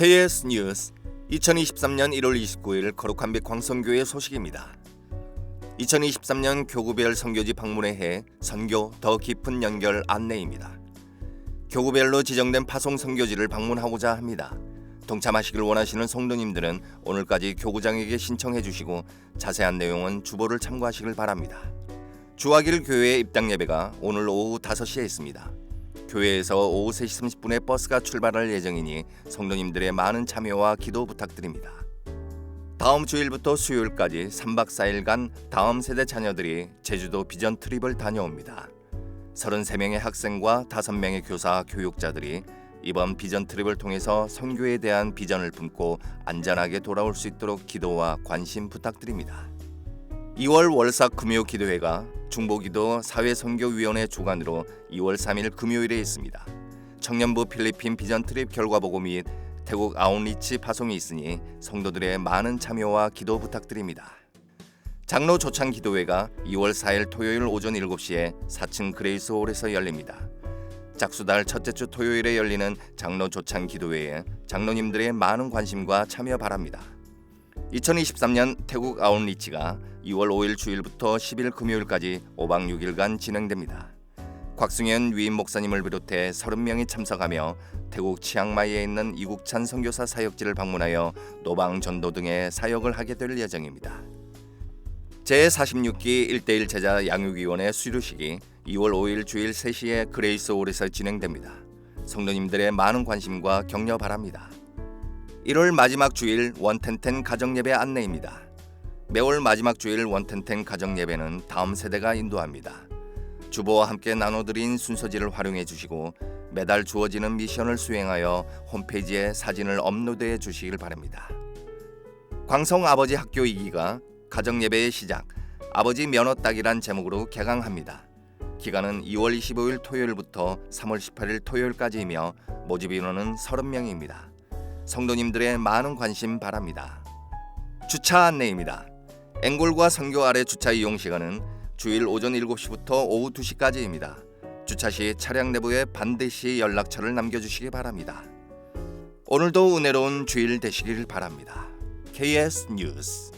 KS 뉴스 2023년 1월 29일 거룩한 빛 광성교회 소식입니다. 2023년 교구별 선교지 방문에 해 선교 더 깊은 연결 안내입니다. 교구별로 지정된 파송 선교지를 방문하고자 합니다. 동참하시길 원하시는 성도님들은 오늘까지 교구장에게 신청해 주시고 자세한 내용은 주보를 참고하시길 바랍니다. 주하길 교회 입당 예배가 오늘 오후 5시에 있습니다. 교회에서 오후 3시 30분에 버스가 출발할 예정이니 성도님들의 많은 참여와 기도 부탁드립니다. 다음 주일부터 수요일까지 3박 4일간 다음 세대 자녀들이 제주도 비전 트립을 다녀옵니다. 33명의 학생과 5명의 교사, 교육자들이 이번 비전 트립을 통해서 선교에 대한 비전을 품고 안전하게 돌아올 수 있도록 기도와 관심 부탁드립니다. 2월 월사 금요 기도회가 중보기도 사회선교위원회 주관으로 2월 3일 금요일에 있습니다. 청년부 필리핀 비전 트립 결과 보고 및 태국 아웃리치 파송이 있으니 성도들의 많은 참여와 기도 부탁드립니다. 장로 조창 기도회가 2월 4일 토요일 오전 7시에 4층 그레이스 홀에서 열립니다. 작수달 첫째 주 토요일에 열리는 장로 조창 기도회에 장로님들의 많은 관심과 참여 바랍니다. 2023년 태국 아웃리치가 2월 5일 주일부터 10일 금요일까지 5박 6일간 진행됩니다. 곽승현 위임 목사님을 비롯해 30명이 참석하며 태국 치앙마이에 있는 이국찬 선교사 사역지를 방문하여 노방 전도 등의 사역을 하게 될 예정입니다. 제46기 1대1 제자 양육위원회 수료식이 2월 5일 주일 3시에 그레이스 홀에서 진행됩니다. 성도님들의 많은 관심과 격려 바랍니다. 1월 마지막 주일 원텐텐 가정예배 안내입니다. 매월 마지막 주일 원텐텐 가정 예배는 다음 세대가 인도합니다. 주보와 함께 나눠드린 순서지를 활용해 주시고 매달 주어지는 미션을 수행하여 홈페이지에 사진을 업로드해 주시길 바랍니다. 광성 아버지 학교 2기가 가정 예배의 시작 아버지 면허 따기란 제목으로 개강합니다. 기간은 2월 25일 토요일부터 3월 18일 토요일까지이며 모집 인원은 30명입니다. 성도님들의 많은 관심 바랍니다. 주차 안내입니다. 앵골과 성교 아래 주차 이용 시간은 주일 오전 7시부터 오후 2시까지입니다. 주차 시 차량 내부에 반드시 연락처를 남겨주시기 바랍니다. 오늘도 은혜로운 주일 되시길 바랍니다. KS 뉴스